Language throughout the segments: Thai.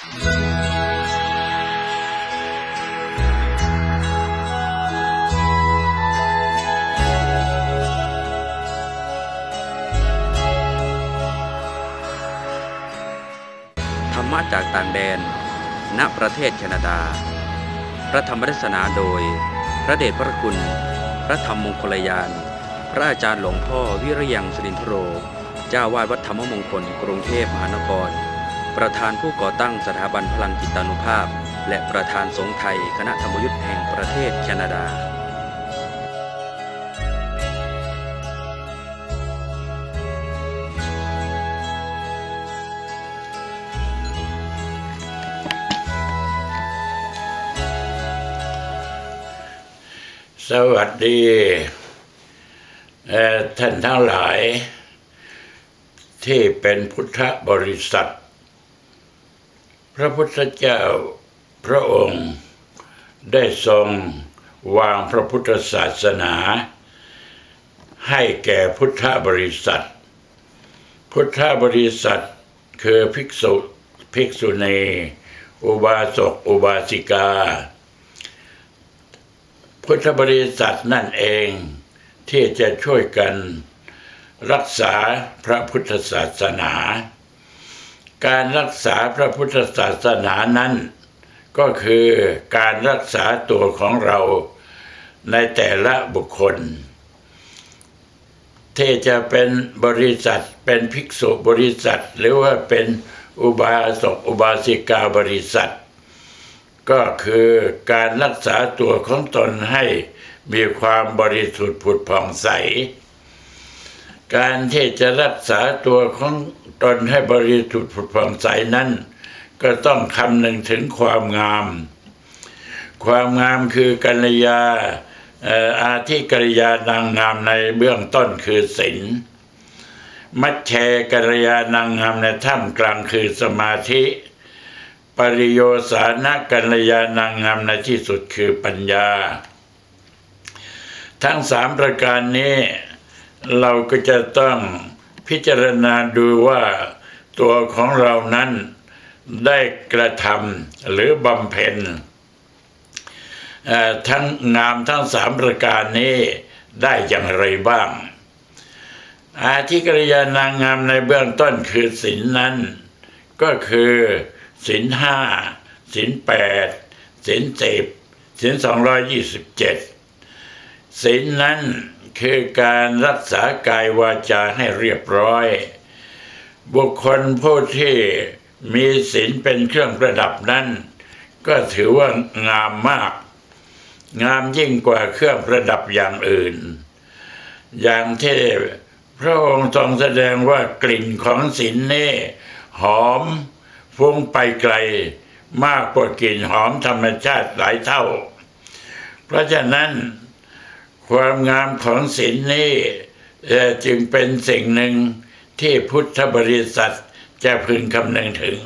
ธรรมะจากต่างแดน ณ ประเทศแคนาดา พระธรรมเทศนาโดย พระเดชพระคุณ พระธรรมมงคลยาน พระอาจารย์หลวงพ่อวิริยังสรินทโร เจ้าวาดวัดธรรมมงคล กรุงเทพมหานคร ประธานผู้ก่อตั้งสถาบันพลังจิตานุภาพ และประธานสงฆ์ไทยคณะธรรมยุทธ์แห่งประเทศแคนาดา สวัสดีท่านทั้งหลายที่เป็นพุทธบริษัท ระพุทธเจ้าพระองค์ได้ทรงวางพระพุทธศาสนา ให้แก่พุทธบริษัท พุทธบริษัทคือภิกษุภิกษุณีอุบาสกอุบาสิกา พุทธบริษัทนั่นเองที่จะช่วยกันรักษาพระพุทธศาสนา การรักษาพระพุทธศาสนานั้น ก็คือการรักษาตัวของเราในแต่ละบุคคล ที่จะเป็นบริษัทเป็นภิกษุบริษัท หรือว่าเป็นอุบาสกอุบาสิกาบริษัท ก็คือการรักษาตัวของตนให้มีความบริสุทธิ์ผุดผ่องใส การที่จะรักษาตัวของตนให้บริสุทธิ์ผุดผ่องใสนั้น ก็ต้องคำนึงถึงความงาม ความงามคือกัลยาอาทิกัลยานางงามในเบื้องต้นคือศีลมัชแชกัลยานางงามในท่ามกลางคือสมาธิ ปริโยสานะกัลยาณางงามในที่สุดคือปัญญา ทั้งสามประการนี้ เราก็จะต้องพิจารณาดูว่าตัวของเรานั้นได้กระทำหรือบำเพ็ญทั้งงามทั้งสามประการนี้ได้อย่างไรบ้าง อาทิกริยานางงามในเบื้องต้นคือศีลนั้น ก็คือศีลห้าศีลแปดศีลสิบศีลสองร้อยยี่สิบเจ็ดศีลนั้น คือการรักษากายวาจาให้เรียบร้อย บุคคลผู้ที่มีศีลเป็นเครื่องประดับนั้น ก็ถือว่างามมาก งามยิ่งกว่าเครื่องประดับอย่างอื่น อย่างที่พระองค์ทรงแสดงว่ากลิ่นของศีลนี่หอมฟุ้งไปไกลมากกว่ากลิ่นหอมธรรมชาติหลายเท่า เพราะฉะนั้น ความงามของศีลนี่จึงเป็นสิ่งหนึ่งที่พุทธบริษัทจะพึงคำนึงถึง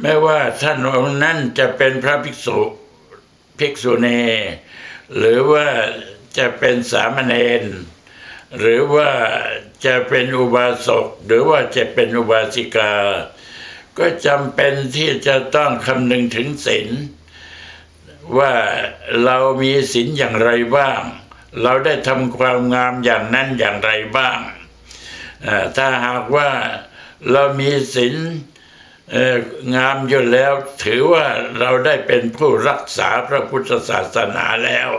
ไม่ว่าท่านองค์นั้นจะเป็นพระภิกษุภิกษุณีหรือว่าจะเป็นสามเณรหรือว่าจะเป็นอุบาสกหรือว่าจะเป็นอุบาสิกา ก็จำเป็นที่จะต้องคำนึงถึงศีลว่าเรามีศีลอย่างไรบ้าง เราได้ทำความงามอย่างนั้นอย่างไรบ้าง ถ้าหากว่าเรามีศีลงามอยู่แล้ว ถือว่าเราได้เป็นผู้รักษาพระพุทธศาสนาแล้ว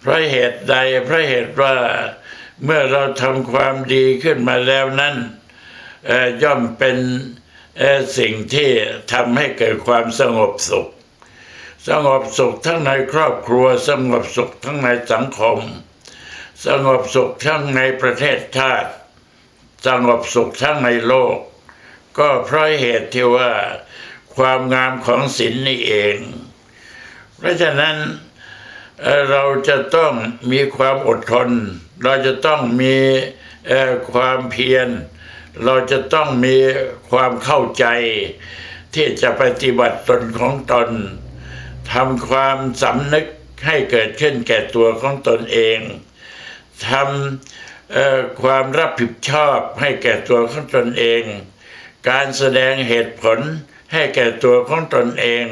เพราะเหตุใดเพราะเหตุว่าเมื่อเราทำความดีขึ้นมาแล้วนั้นย่อมเป็นสิ่งที่ทำให้เกิดความสงบสุข สงบสุขทั้งในครอบครัว สงบสุขทั้งในสังคม สงบสุขทั้งในประเทศชาติ สงบสุขทั้งในโลก ก็เพราะเหตุที่ว่าความงามของศีลนี่เอง เพราะฉะนั้นเราจะต้องมีความอดทน เราจะต้องมีความเพียร เราจะต้องมีความเข้าใจที่จะปฏิบัติตนของตน ทำความสำนึกให้เกิดขึ้นแก่ตัวของตนเองทำความรับผิดชอบให้แก่ตัวของตนเอง การแสดงเหตุผลให้แก่ตัวของตนเอง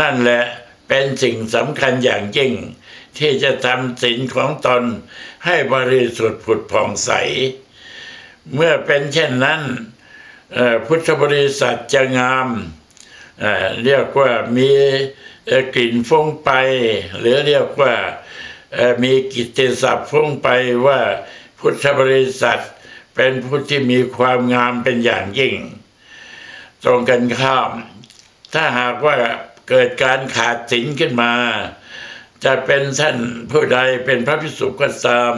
นั่นแหละเป็นสิ่งสำคัญอย่างยิ่ง ที่จะทำศีลของตนให้บริสุทธิ์ผุดผ่องใส เมื่อเป็นเช่นนั้นพุทธบริษัทจะงามเรียกว่ามี กลิ่นฟุ้งไป หรือเรียกว่ามีกิตติศัพท์ฟุ้งไปว่าพุทธบริษัทเป็นผู้ที่มีความงามเป็นอย่างยิ่ง ตรงกันข้าม ถ้าหากว่าเกิดการขาดศีลขึ้นมา จะเป็นท่านผู้ใดเป็นพระภิกษุก็ตาม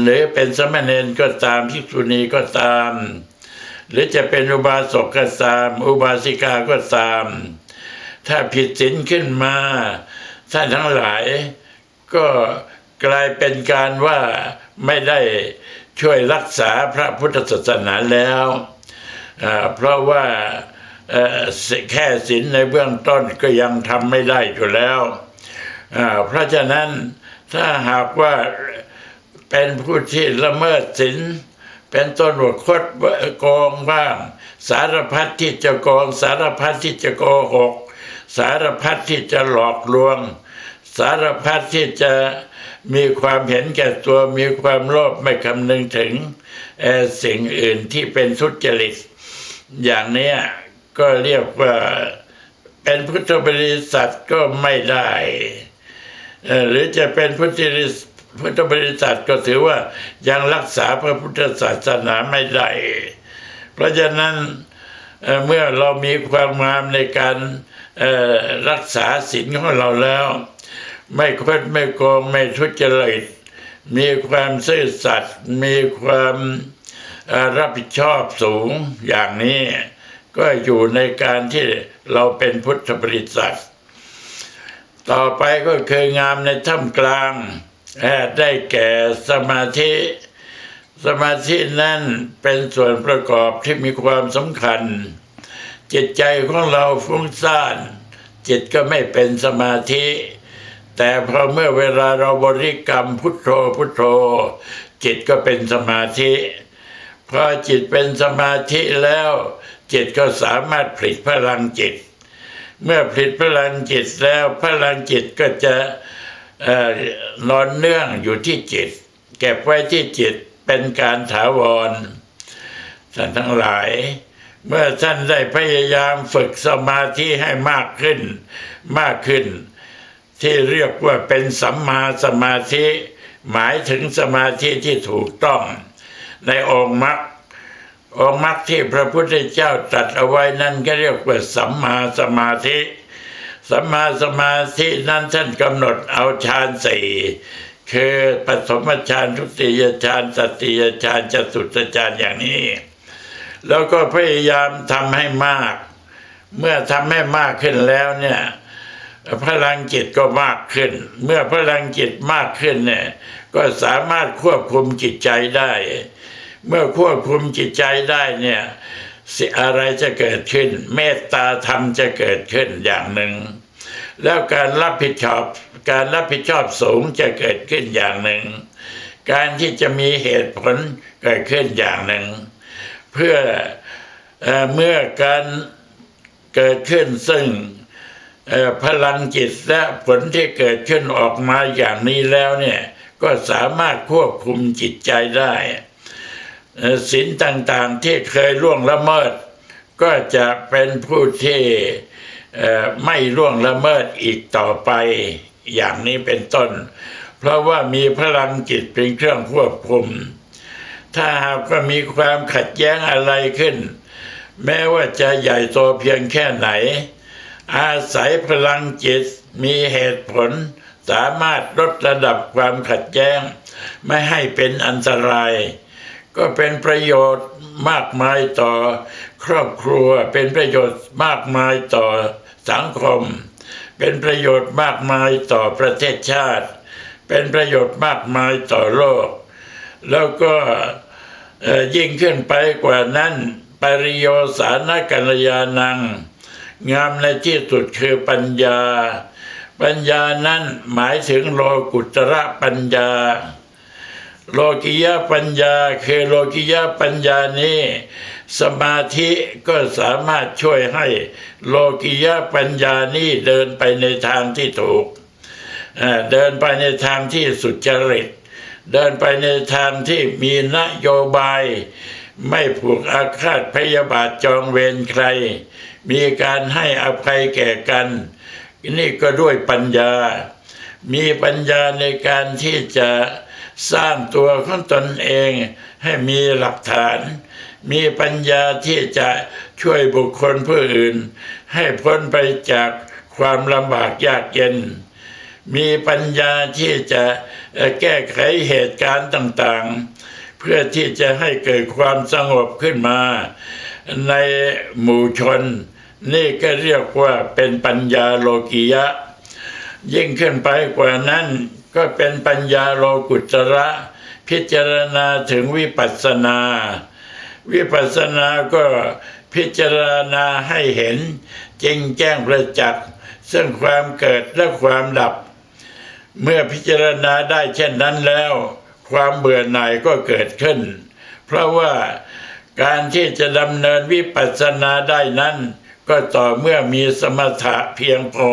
หรือเป็นสมณเณรก็ตามภิกษุณีก็ตาม หรือจะเป็นอุบาสกก็ตาม อุบาสิกาก็ตาม ถ้าผิดศีลขึ้นมา ท่านทั้งหลาย ก็กลายเป็นการว่าไม่ได้ช่วยรักษาพระพุทธศาสนาแล้ว เพราะว่าแค่ศีลในเบื้องต้นก็ยังทำไม่ได้อยู่แล้ว เพราะฉะนั้นถ้าหากว่าเป็นผู้ที่ละเมิดศีลเป็นต้นว่าคดโกงบ้าง สารพัดที่จะโกงสารพัดที่จะโกหก สารพัดที่จะหลอกลวง สารพัดที่จะมีความเห็นแก่ตัวมีความโลภไม่คำนึงถึงสิ่งอื่นที่เป็นทุจริต อย่างนี้ก็เรียกว่าเป็นพุทธบริษัทก็ไม่ได้ หรือจะเป็นพุทธบริษัทพุทธบริษัทก็ถือว่ายังรักษาพระพุทธศาสนาไม่ได้ เพราะฉะนั้นเมื่อเรามีความงามในการ รักษาศีลของเราแล้ว ไม่คดไม่โกงไม่ทุจริตมีความซื่อสัตย์มีความรับผิดชอบสูงอย่างนี้ ก็อยู่ในการที่เราเป็นพุทธบริษัท ต่อไปก็คืองามในถ้ำกลางเอ่อได้แก่สมาธิ สมาธินั่นเป็นส่วนประกอบที่มีความสำคัญ จิตใจของเราฟุ้งซ่านจิตก็ไม่เป็นสมาธิ แต่พอเมื่อเวลาเราบริกรรมพุทโธพุทโธ จิตก็เป็นสมาธิพอจิตเป็นสมาธิแล้ว จิตก็สามารถผลิตพลังจิต เมื่อผลิตพลังจิตแล้วพลังจิตก็จะอนอนเนื่องอยู่ที่จิต เก็บไว้ที่จิตเป็นการถาวรท่านทั้งหลาย เมื่อท่านได้พยายามฝึกสมาธิให้มากขึ้น มากขึ้น ที่เรียกว่าเป็นสัมมาสมาธิ หมายถึงสมาธิที่ถูกต้อง ในองค์มรรคองค์มรรคที่พระพุทธเจ้าตรัสเอาไว้นั่นก็เรียกว่าสัมมาสมาธิสัมมาสมาธินั้นท่านกำหนดเอาฌานสี่คือปฐมฌานทุติยฌานตติยฌานจตุตฌานอย่างนี้ แล้วก็พยายามทำให้มาก เมื่อทำให้มากขึ้นแล้วเนี่ยพลังจิตก็มากขึ้น เมื่อพลังจิตมากขึ้นเนี่ยก็สามารถควบคุมจิตใจได้ เมื่อควบคุมจิตใจได้เนี่ยสิอะไรจะเกิดขึ้น เมตตาธรรมจะเกิดขึ้นอย่างหนึ่ง แล้วการรับผิดชอบ การรับผิดชอบสูงจะเกิดขึ้นอย่างหนึ่ง การที่จะมีเหตุผลเกิดขึ้นอย่างหนึ่ง เพื่อเอเมื่อการเกิดขึ้นซึ่งพลังจิตและผลที่เกิดขึ้นออกมาอย่างนี้แล้วเนี่ยก็สามารถควบคุมจิตใจได้เอ่อศีลต่างๆที่เคยล่วงละเมิด ก็จะเป็นผู้ที่ไม่ล่วงละเมิดอีกต่อไปอย่างนี้เป็นต้น เพราะว่ามีพลังจิตเป็นเครื่องควบคุม ถ้าหากว่ามีความขัดแย้งอะไรขึ้น แม้ว่าจะใหญ่โตเพียงแค่ไหน อาศัยพลังจิตมีเหตุผล สามารถลดระดับความขัดแย้ง ไม่ให้เป็นอันตราย ก็เป็นประโยชน์มากมายต่อ ครอบครัวเป็นประโยชน์มากมายต่อสังคม เป็นประโยชน์มากมายต่อประเทศชาติ เป็นประโยชน์มากมายต่อโลก แล้วก็ ยิ่งขึ้นไปกว่านั้นปริโยสานกัลยานัง งามในที่สุดคือปัญญา ปัญญานั้นหมายถึงโลกุตระปัญญา โลกิยะปัญญาคือโลกิยะปัญญานี้ สมาธิก็สามารถช่วยให้โลกิยะปัญญานี่เดินไปในทางที่ถูกเอ่อเดินไปในทางที่สุจริต เดินไปในทางที่มีนโยบาย ไม่ผูกอาฆาตพยาบาทจองเวรใคร มีการให้อภัยแก่กัน นี่ก็ด้วยปัญญา มีปัญญาในการที่จะสร้างตัวของตนเองให้มีหลักฐาน มีปัญญาที่จะช่วยบุคคลผู้อื่น ให้พ้นไปจากความลำบากยากเย็น มีปัญญาที่จะ แก้ไขเหตุการณ์ต่างๆ เพื่อที่จะให้เกิดความสงบขึ้นมา ในหมู่ชน นี่ก็เรียกว่าเป็นปัญญาโลกิยะ ยิ่งขึ้นไปกว่านั้นก็เป็นปัญญาโลกุตระ พิจารณาถึงวิปัสสนา วิปัสสนาก็พิจารณาให้เห็นจริงแจ้งประจักษ์ซึ่งความเกิดและความดับ เมื่อพิจารณาได้เช่นนั้นแล้ว ความเบื่อหน่ายก็เกิดขึ้น เพราะว่าการที่จะดำเนินวิปัสสนาได้นั้น ก็ต่อเมื่อมีสมถะเพียงพอ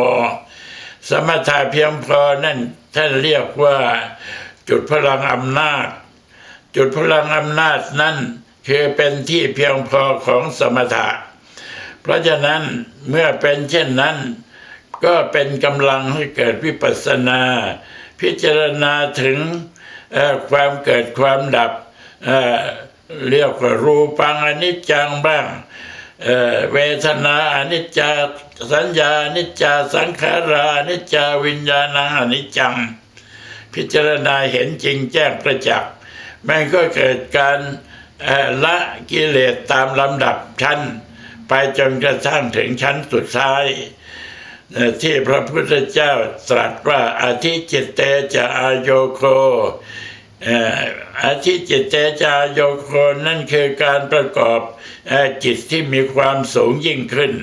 สมถะเพียงพอนั่นท่านเรียกว่า จุดพลังอำนาจ จุดพลังอำนาจนั้นคือเป็นที่เพียงพอของสมถะ เพราะฉะนั้นเมื่อเป็นเช่นนั้น ก็เป็นกำลังให้เกิดวิปัสสนา พิจารณาถึงความเกิดความดับเรียกว่ารูปังอนิจจังบ้างเเวทนาอนิจจาสัญญาอนิจจาสังขาราอนิจจาวิญญาณังอนิจจัง พิจารณาเห็นจริงแจ้งประจักษ์มันก็เกิดการละกิเลสตามลำดับชั้น ไปจนกระทั่งถึงชั้นสุดท้าย ที่พระพุทธเจ้าตรัสว่าอาทิจิตเตจะอายโยโคอาทิจิตเตจะอาโยโคนั่นคือการประกอบจิตที่มีความสูงยิ่งขึ้น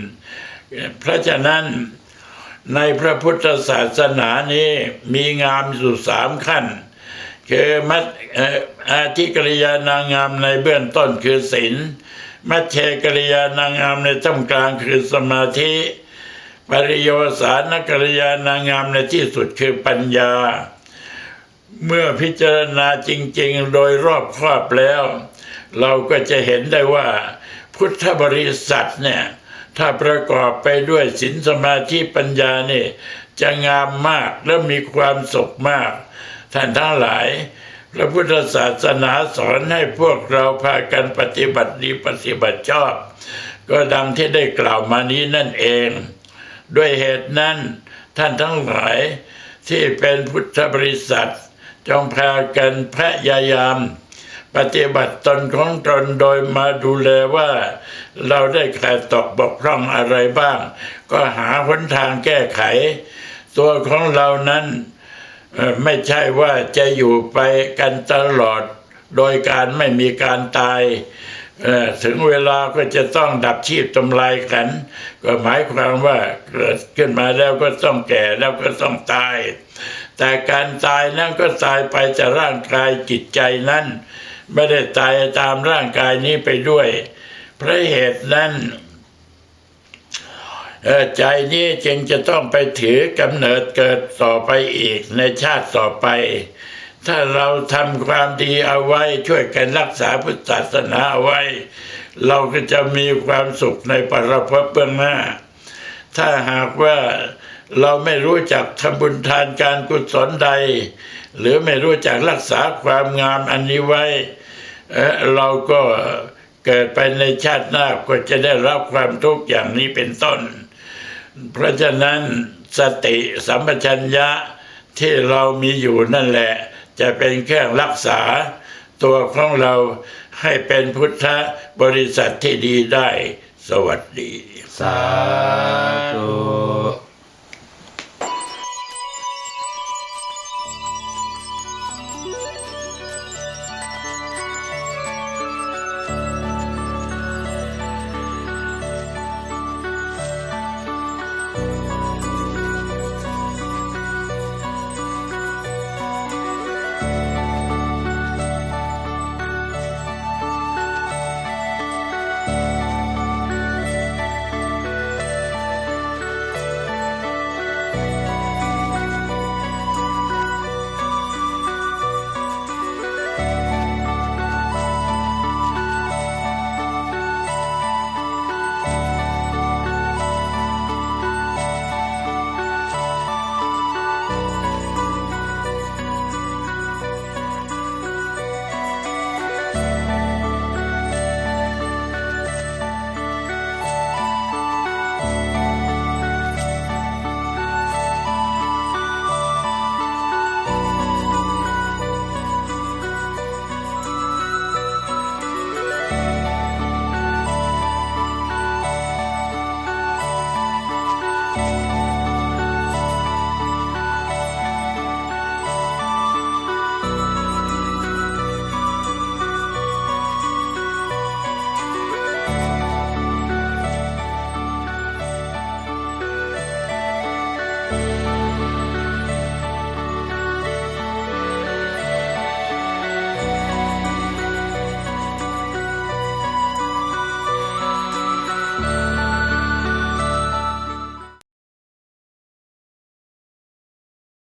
เพราะฉะนั้นในพระพุทธศาสนานี้มีงามอยู่สามขั้น คือมัดเอ่ออาทิกริยานางงามในเบื้องต้นคือศีลมัชเชกริยานางงามในท่ามกลางคือสมาธิ ปริโยสานกริยานางงามในที่สุดคือปัญญา เมื่อพิจารณาจริง ๆ โดยรอบครอบแล้ว เราก็จะเห็นได้ว่า พุทธบริษัทเนี่ย ถ้าประกอบไปด้วยศีลสมาธิปัญญานี่ จะงามมากและมีความสุขมาก ท่านทั้งหลายพระพุทธศาสนาสอนให้พวกเราพากันปฏิบัติดีปฏิบัติชอบ ก็ดังที่ได้กล่าวมานี้นั่นเอง ด้วยเหตุนั้นท่านทั้งหลายที่เป็นพุทธบริษัท จงพากันพยายาม ปฏิบัติตนของตนโดยมาดูแลว่า เราได้ขาดตกบกพร่องอะไรบ้าง ก็หาหนทางแก้ไข ตัวของเรานั้นไม่ใช่ว่าจะอยู่ไปกันตลอด โดยการไม่มีการตาย ถึงเวลาก็จะต้องดับชีพทำลายกัน ก็หมายความว่าเกิดขึ้นมาแล้วก็ต้องแก่แล้วก็ต้องตาย แต่การตายนั้นก็ตายไปจากร่างกายจิตใจนั้น ไม่ได้ตายตามร่างกายนี้ไปด้วยเพราะเหตุนั้นใจนี้จึงจะต้องไปถือกำเนิดเกิดต่อไปอีกในชาติต่อไป ถ้าเราทำความดีเอาไว้ช่วยกันรักษาพุทธศาสนาเอาไว้ เราก็จะมีความสุขในปรภพเบื้องหน้า ถ้าหากว่าเราไม่รู้จักทำบุญทานการกุศลใด หรือไม่รู้จักรักษาความงามอันนี้ไว้เเราก็เกิดไปในชาติหน้าก็จะได้รับความทุกข์อย่างนี้เป็นต้น เพราะฉะนั้นสติสัมปชัญญะที่เรามีอยู่นั่นแหละ จะเป็นเครื่องรักษา ตัวของเราให้เป็นพุทธบริษัทที่ดีได้ สวัสดี สาธุ